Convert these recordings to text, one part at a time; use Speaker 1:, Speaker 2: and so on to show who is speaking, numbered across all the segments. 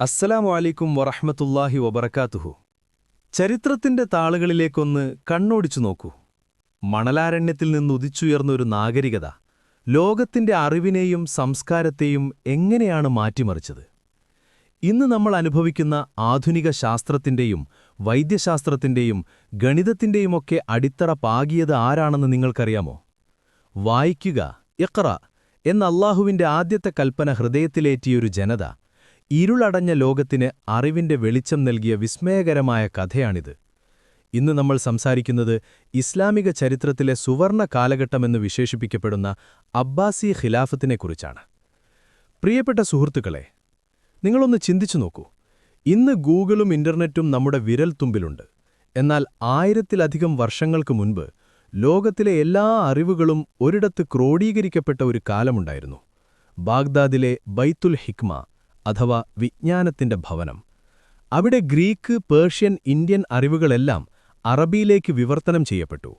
Speaker 1: അസ്സലാമു അലൈക്കും വറഹ്മത്തുള്ളാഹി വബറകാതുഹു. ചരിത്രത്തിന്റെ താളുകളിലേക്കൊന്ന് കണ്ണോടിച്ചു നോക്കൂ. മണലാരണ്യത്തിൽ നിന്നുദിച്ചുയർന്ന ഒരു നാഗരികത ലോകത്തിന്റെ അറിവിനെയും സംസ്കാരത്തെയും എങ്ങനെയാണ് മാറ്റിമറിച്ചത്? ഇന്ന് നമ്മൾ അനുഭവിക്കുന്ന ആധുനിക ശാസ്ത്രത്തിന്റെയും വൈദ്യശാസ്ത്രത്തിന്റെയും ഗണിതത്തിന്റെയുമൊക്കെ അടിത്തറ പാകിയത് ആരാണെന്ന് നിങ്ങൾക്കറിയാമോ? വായിക്കുക ഇഖ്റ എന്ന അല്ലാഹുവിന്റെ ആദ്യത്തെ കൽപ്പന ഹൃദയത്തിലേറ്റിയൊരു ജനത ഇരുളടഞ്ഞ ലോകത്തിന് അറിവിന്റെ വെളിച്ചം നൽകിയ വിസ്മയകരമായ കഥയാണിത്. ഇന്ന് നമ്മൾ സംസാരിക്കുന്നത് ഇസ്ലാമിക ചരിത്രത്തിലെ സുവർണ കാലഘട്ടമെന്ന് വിശേഷിപ്പിക്കപ്പെടുന്ന അബ്ബാസി ഖിലാഫത്തിനെക്കുറിച്ചാണ് പ്രിയപ്പെട്ട സുഹൃത്തുക്കളെ നിങ്ങളൊന്ന് ചിന്തിച്ചു നോക്കൂ. ഇന്ന് ഗൂഗിളും ഇന്റർനെറ്റും നമ്മുടെ വിരൽത്തുമ്പിലുണ്ട് എന്നാൽ ആയിരത്തിലധികം വർഷങ്ങൾക്ക് മുൻപ് ലോകത്തിലെ എല്ലാ അറിവുകളും ഒരിടത്ത് ക്രോഡീകരിക്കപ്പെട്ട ഒരു കാലമുണ്ടായിരുന്നു. ബാഗ്ദാദിലെ ബൈത്തുൽ ഹിക്മ അഥവാ വിജ്ഞാനത്തിന്റെ ഭവനം. അവിടെ ഗ്രീക്ക് പേർഷ്യൻ ഇന്ത്യൻ അറിവുകളെല്ലാം അറബിയിലേക്ക് വിവർത്തനം ചെയ്യപ്പെട്ടു.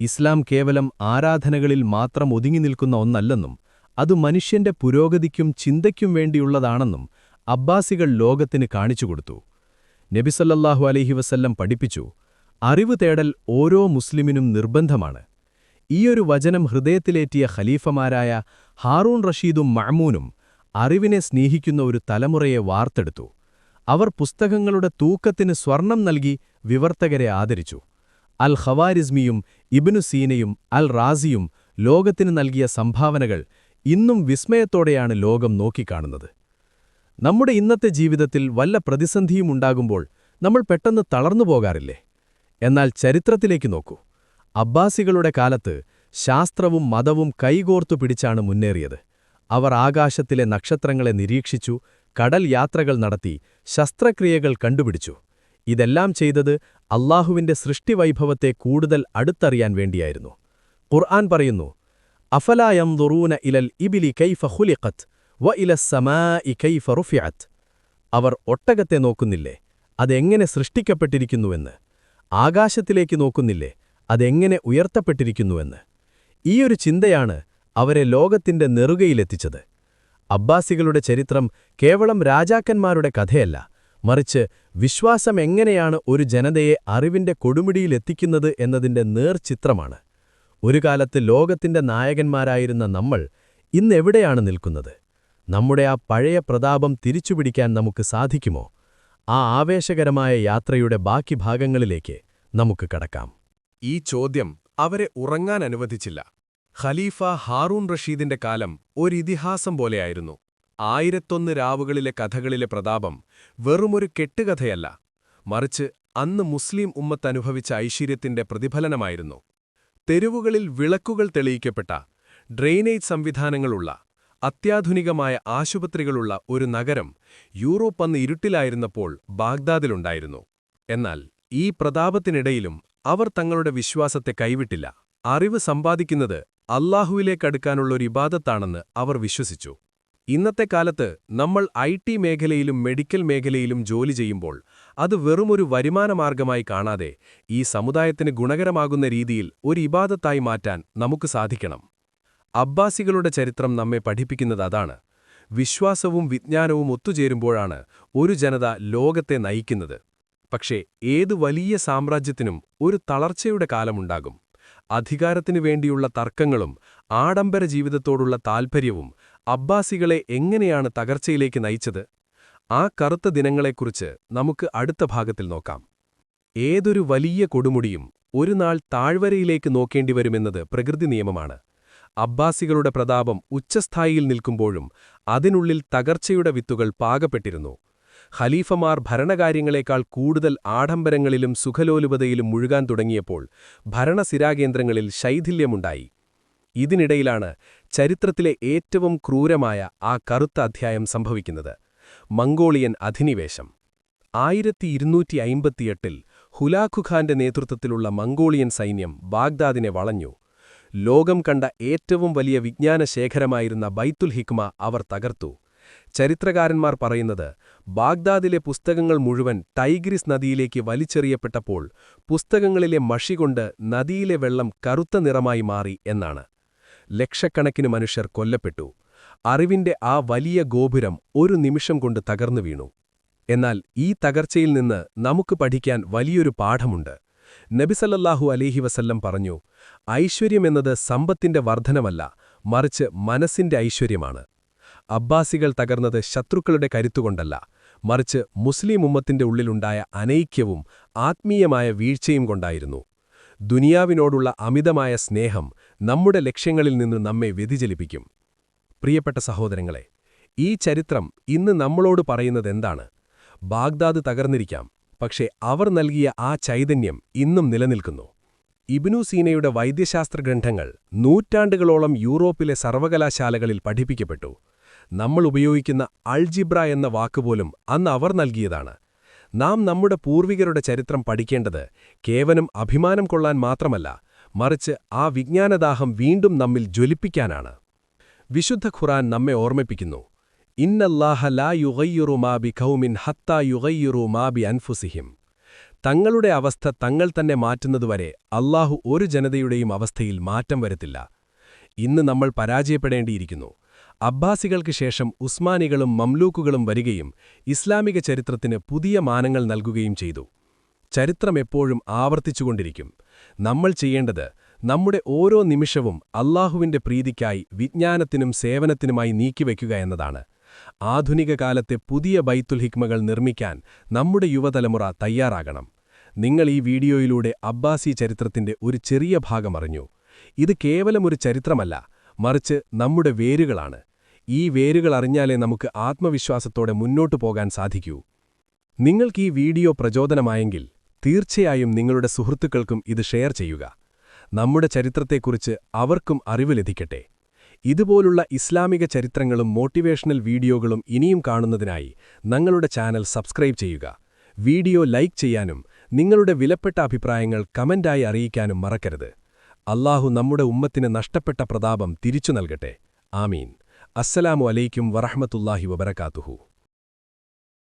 Speaker 1: ഇസ്ലാം കേവലം ആരാധനകളിൽ മാത്രം ഒതുങ്ങി നിൽക്കുന്ന ഒന്നല്ലെന്നും അത് മനുഷ്യന്റെ പുരോഗതിക്കും ചിന്തയ്ക്കും വേണ്ടിയുള്ളതാണെന്നും അബ്ബാസികൾ ലോകത്തിന് കാണിച്ചുകൊടുത്തു നബിസല്ലാഹു അലഹി വസല്ലം പഠിപ്പിച്ചു അറിവ് തേടൽ ഓരോ മുസ്ലിമിനും നിർബന്ധമാണ്. ഈയൊരു വചനം ഹൃദയത്തിലേറ്റിയ ഖലീഫമാരായ ഹാറൂൺ റഷീദും മഅമൂനും അറിവിനെ സ്നേഹിക്കുന്ന ഒരു തലമുറയെ വാർത്തെടുത്തു. അവർ പുസ്തകങ്ങളുടെ തൂക്കത്തിന് സ്വർണം നൽകി വിവർത്തകരെ ആദരിച്ചു. അൽ ഖവാരിസ്മിയും ഇബ്നു സീനയും അൽ റാസിയും ലോകത്തിന് നൽകിയ സംഭാവനകൾ ഇന്നും വിസ്മയത്തോടെയാണ് ലോകം നോക്കിക്കാണുന്നത്. നമ്മുടെ ഇന്നത്തെ ജീവിതത്തിൽ വല്ല പ്രതിസന്ധിയും ഉണ്ടാകുമ്പോൾ നമ്മൾ പെട്ടെന്ന് തളർന്നു പോകാറില്ലേ? എന്നാൽ ചരിത്രത്തിലേക്ക് നോക്കൂ. അബ്ബാസികളുടെ കാലത്ത് ശാസ്ത്രവും മതവും കൈകോർത്തു പിടിച്ചാണ് മുന്നേറിയത്. അവർ ആകാശത്തിലെ നക്ഷത്രങ്ങളെ നിരീക്ഷിച്ചു കടൽ യാത്രകൾ നടത്തി ശസ്ത്രക്രിയകൾ കണ്ടുപിടിച്ചു. ഇതെല്ലാം ചെയ്തത് അള്ളാഹുവിന്റെ സൃഷ്ടിവൈഭവത്തെ കൂടുതൽ അടുത്തറിയാൻ വേണ്ടിയായിരുന്നു. ഖുർആൻ പറയുന്നു അഫലായം ദുറൂന ഇലൽ ഇബിലി കൈഫ ഹുലിഖത്ത് വ ഇലസ്സമാഇ കൈഫ റുഫിഅത്ത് അവർ ഒട്ടകത്തെ നോക്കുന്നില്ലേ അതെങ്ങനെ സൃഷ്ടിക്കപ്പെട്ടിരിക്കുന്നുവെന്ന്? ആകാശത്തിലേക്ക് നോക്കുന്നില്ലേ അതെങ്ങനെ ഉയർത്തപ്പെട്ടിരിക്കുന്നുവെന്ന്? ഈയൊരു ചിന്തയാണ് അവരെ ലോകത്തിന്റെ നെറുകയിലെത്തിച്ചത്. അബ്ബാസികളുടെ ചരിത്രം കേവലം രാജാക്കന്മാരുടെ കഥയല്ല മറിച്ച് വിശ്വാസം എങ്ങനെയാണ് ഒരു ജനതയെ അറിവിന്റെ കൊടുമുടിയിലെത്തിക്കുന്നത് എന്നതിന്റെ നേർചിത്രമാണ്. ഒരു കാലത്ത് ലോകത്തിന്റെ നായകന്മാരായിരുന്ന നമ്മൾ ഇന്നെവിടെയാണ് നിൽക്കുന്നത്? നമ്മുടെ ആ പഴയ പ്രതാപം തിരിച്ചുപിടിക്കാൻ നമുക്ക് സാധിക്കുമോ? ആ ആവേശകരമായ യാത്രയുടെ ബാക്കി ഭാഗങ്ങളിലേക്ക് നമുക്ക് കടക്കാം.
Speaker 2: ഈ ചോദ്യം അവരെ ഉറങ്ങാൻ അനുവദിച്ചില്ല. ഖലീഫ ഹാറൂൺ റഷീദിന്റെ കാലം ഒരിതിഹാസം പോലെയായിരുന്നു. ആയിരത്തൊന്ന് രാവുകളിലെ കഥകളിലെ പ്രതാപം വെറുമൊരു കെട്ടുകഥയല്ല മറിച്ച് അന്ന് മുസ്ലിം ഉമ്മത്തനുഭവിച്ച ഐശ്വര്യത്തിന്റെ പ്രതിഫലനമായിരുന്നു. തെരുവുകളിൽ വിളക്കുകൾ തെളിയിക്കപ്പെട്ട ഡ്രെയിനേജ് സംവിധാനങ്ങളുള്ള അത്യാധുനികമായ ആശുപത്രികളുള്ള ഒരു നഗരം യൂറോപ്പ് അന്ന് ഇരുട്ടിലായിരുന്നപ്പോൾ ബാഗ്ദാദിലുണ്ടായിരുന്നു. എന്നാൽ ഈ പ്രതാപത്തിനിടയിലും അവർ തങ്ങളുടെ വിശ്വാസത്തെ കൈവിട്ടില്ല. അറിവ് സമ്പാദിക്കുന്നത് അല്ലാഹുവിലേക്കടുക്കാനുള്ളൊരു ഇബാദത്താണെന്ന് അവർ വിശ്വസിച്ചു. ഇന്നത്തെ കാലത്ത് നമ്മൾ ഐ ടി മേഖലയിലും മെഡിക്കൽ മേഖലയിലും ജോലി ചെയ്യുമ്പോൾ അത് വെറുമൊരു വരുമാനമാർഗമായി കാണാതെ ഈ സമുദായത്തിന് ഗുണകരമാകുന്ന രീതിയിൽ ഒരു ഇബാദത്തായി മാറ്റാൻ നമുക്ക് സാധിക്കണം. അബ്ബാസികളുടെ ചരിത്രം നമ്മെ പഠിപ്പിക്കുന്നത് അതാണ്. വിശ്വാസവും വിജ്ഞാനവും ഒത്തുചേരുമ്പോഴാണ് ഒരു ജനത ലോകത്തെ നയിക്കുന്നത്. പക്ഷേ ഏതു വലിയ സാമ്രാജ്യത്തിനും ഒരു തളർച്ചയുടെ കാലമുണ്ടാകും. അധികാരത്തിനു വേണ്ടിയുള്ള തർക്കങ്ങളും ആഡംബര ജീവിതത്തോടുള്ള താൽപ്പര്യവും അബ്ബാസികളെ എങ്ങനെയാണ് തകർച്ചയിലേക്ക് നയിച്ചത്? ആ കറുത്ത ദിനങ്ങളെക്കുറിച്ച് നമുക്ക് അടുത്ത ഭാഗത്തിൽ നോക്കാം. ഏതൊരു വലിയ കൊടുമുടിയും ഒരു നാൾ താഴ്വരയിലേക്ക് നോക്കേണ്ടിവരുമെന്നത് പ്രകൃതി നിയമമാണ്. അബ്ബാസികളുടെ പ്രതാപം ഉച്ചസ്ഥായിയിൽ നിൽക്കുമ്പോഴും അതിനുള്ളിൽ തകർച്ചയുടെ വിത്തുകൾ പാകപ്പെട്ടിരുന്നു. ഖലീഫമാർ ഭരണകാര്യങ്ങളെക്കാൾ കൂടുതൽ ആഡംബരങ്ങളിലും സുഖലോലുപതയിലും മുഴുകാൻ തുടങ്ങിയപ്പോൾ ഭരണസിരാകേന്ദ്രങ്ങളിൽ ശൈഥില്യമുണ്ടായി. ഇതിനിടയിലാണ് ചരിത്രത്തിലെ ഏറ്റവും ക്രൂരമായ ആ കറുത്ത അധ്യായം സംഭവിക്കുന്നത്. മംഗോളിയൻ അധിനിവേശം. ആയിരത്തി ഇരുന്നൂറ്റി അയിമ്പത്തിയെട്ടിൽ ഹുലാഖുഖാന്റെ നേതൃത്വത്തിലുള്ള മംഗോളിയൻ സൈന്യം ബാഗ്ദാദിനെ വളഞ്ഞു. ലോകം കണ്ട ഏറ്റവും വലിയ വിജ്ഞാനശേഖരമായിരുന്ന ബൈത്തുൽ ഹിക്മ അവർ തകർത്തു. ചരിത്രകാരന്മാർ പറയുന്നത് ബാഗ്ദാദിലെ പുസ്തകങ്ങൾ മുഴുവൻ ടൈഗ്രിസ് നദിയിലേക്ക് വലിച്ചെറിയപ്പെട്ടപ്പോൾ പുസ്തകങ്ങളിലെ മഷികൊണ്ട് നദിയിലെ വെള്ളം കറുത്ത നിറമായി മാറി എന്നാണ്. ലക്ഷക്കണക്കിന് മനുഷ്യർ കൊല്ലപ്പെട്ടു. അറിവിന്റെ ആ വലിയ ഗോപുരം ഒരു നിമിഷം കൊണ്ട് തകർന്നു വീണു. എന്നാൽ ഈ തകർച്ചയിൽ നിന്ന് നമുക്ക് പഠിക്കാൻ വലിയൊരു പാഠമുണ്ട്. നബിസല്ലാഹു അലൈഹി വസല്ലം പറഞ്ഞു ഐശ്വര്യമെന്നത് സമ്പത്തിന്റെ വർധനമല്ല മറിച്ച് മനസ്സിന്റെ ഐശ്വര്യമാണ്. അബ്ബാസികൾ തകർന്നത് ശത്രുക്കളുടെ കരുത്തുകൊണ്ടല്ല. മറിച്ച് മുസ്ലിം ഉമ്മത്തിന്റെ ഉള്ളിലുണ്ടായ അനൈക്യവും ആത്മീയമായ വീഴ്ചയും കൊണ്ടായിരുന്നു. ദുനിയാവിനോടുള്ള അമിതമായ സ്നേഹം നമ്മുടെ ലക്ഷ്യങ്ങളിൽ നിന്ന് നമ്മെ വ്യതിചലിപ്പിക്കും. പ്രിയപ്പെട്ട സഹോദരങ്ങളെ ഈ ചരിത്രം ഇന്ന് നമ്മളോട് പറയുന്നതെന്താണ്? ബാഗ്ദാദ് തകർന്നിരിക്കാം പക്ഷേ അവർ നൽകിയ ആ ചൈതന്യം ഇന്നും നിലനിൽക്കുന്നു. ഇബ്നു സീനയുടെ വൈദ്യശാസ്ത്ര ഗ്രന്ഥങ്ങൾ നൂറ്റാണ്ടുകളോളം യൂറോപ്പിലെ സർവകലാശാലകളിൽ പഠിപ്പിക്കപ്പെട്ടു. നമ്മൾ ഉപയോഗിക്കുന്ന അൾജിബ്ര എന്ന വാക്കുപോലും അന്ന് അവർ നൽകിയതാണ്. നാം നമ്മുടെ പൂർവികരുടെ ചരിത്രം പഠിക്കേണ്ടത് കേവലം അഭിമാനം കൊള്ളാൻ മാത്രമല്ല മറിച്ച് ആ വിജ്ഞാനദാഹം വീണ്ടും നമ്മിൽ ജ്വലിപ്പിക്കാനാണ്. വിശുദ്ധ ഖുറാൻ നമ്മെ ഓർമ്മിപ്പിക്കുന്നു. ഇന്നല്ലാഹ ലാ യുഗയ്യുറു മാ ബി ഖൗമിൻ ഹത്താ യുഗയ്യുറു മാ ബി അൻഫുസിഹിം തങ്ങളുടെ അവസ്ഥ തങ്ങൾ തന്നെ മാറ്റുന്നതുവരെ അല്ലാഹു ഒരു ജനതയുടെയും അവസ്ഥയിൽ മാറ്റം വരുത്തില്ല. ഇന്ന് നമ്മൾ പരാജയപ്പെടേണ്ടിയിരിക്കുന്നു. അബ്ബാസികൾക്ക് ശേഷം ഉസ്മാനികളും മംലൂക്കുകളും വരികയും ഇസ്ലാമിക ചരിത്രത്തിന് പുതിയ മാനങ്ങൾ നൽകുകയും ചെയ്തു. ചരിത്രം എപ്പോഴും ആവർത്തിച്ചുകൊണ്ടിരിക്കും. നമ്മൾ ചെയ്യേണ്ടത് നമ്മുടെ ഓരോ നിമിഷവും അല്ലാഹുവിന്റെ പ്രീതിക്കായി വിജ്ഞാനത്തിനും സേവനത്തിനുമായി നീക്കിവെക്കുക എന്നതാണ്. ആധുനിക കാലത്തെ പുതിയ ബൈത്തുൽ ഹിക്മകൾ നിർമ്മിക്കാൻ നമ്മുടെ യുവതലമുറ തയ്യാറാകണം. നിങ്ങൾ ഈ വീഡിയോയിലൂടെ അബ്ബാസി ചരിത്രത്തിന്റെ ഒരു ചെറിയ ഭാഗം അറിഞ്ഞു. ഇത് കേവലമൊരു ചരിത്രമല്ല മറിച്ച് നമ്മുടെ വേരുകളാണ്. ഈ വേരുകൾ അറിഞ്ഞാലേ നമുക്ക് ആത്മവിശ്വാസത്തോടെ മുന്നോട്ടു പോകാൻ സാധിക്കൂ. നിങ്ങൾക്ക് വീഡിയോ പ്രചോദനമായെങ്കിൽ തീർച്ചയായും നിങ്ങളുടെ സുഹൃത്തുക്കൾക്കും ഇത് ഷെയർ ചെയ്യുക. നമ്മുടെ ചരിത്രത്തെക്കുറിച്ച് അവർക്കും അറിവ് ലഭിക്കട്ടെ. ഇതുപോലുള്ള ഇസ്ലാമിക ചരിത്രങ്ങളും മോട്ടിവേഷണൽ വീഡിയോകളും ഇനിയും കാണുന്നതിനായി ഞങ്ങളുടെ ചാനൽ സബ്സ്ക്രൈബ് ചെയ്യുക. വീഡിയോ ലൈക്ക് ചെയ്യാനും നിങ്ങളുടെ വിലപ്പെട്ട അഭിപ്രായങ്ങൾ കമന്റായി അറിയിക്കാനും മറക്കരുത്. അല്ലാഹു നമ്മുടെ ഉമ്മത്തിന് നഷ്ടപ്പെട്ട പ്രതാപം തിരിച്ചു നൽകട്ടെ. ആമീൻ. അസ്സലാമു അലൈക്കും വറഹമത്തുല്ലാഹി വബരകാത്തുഹു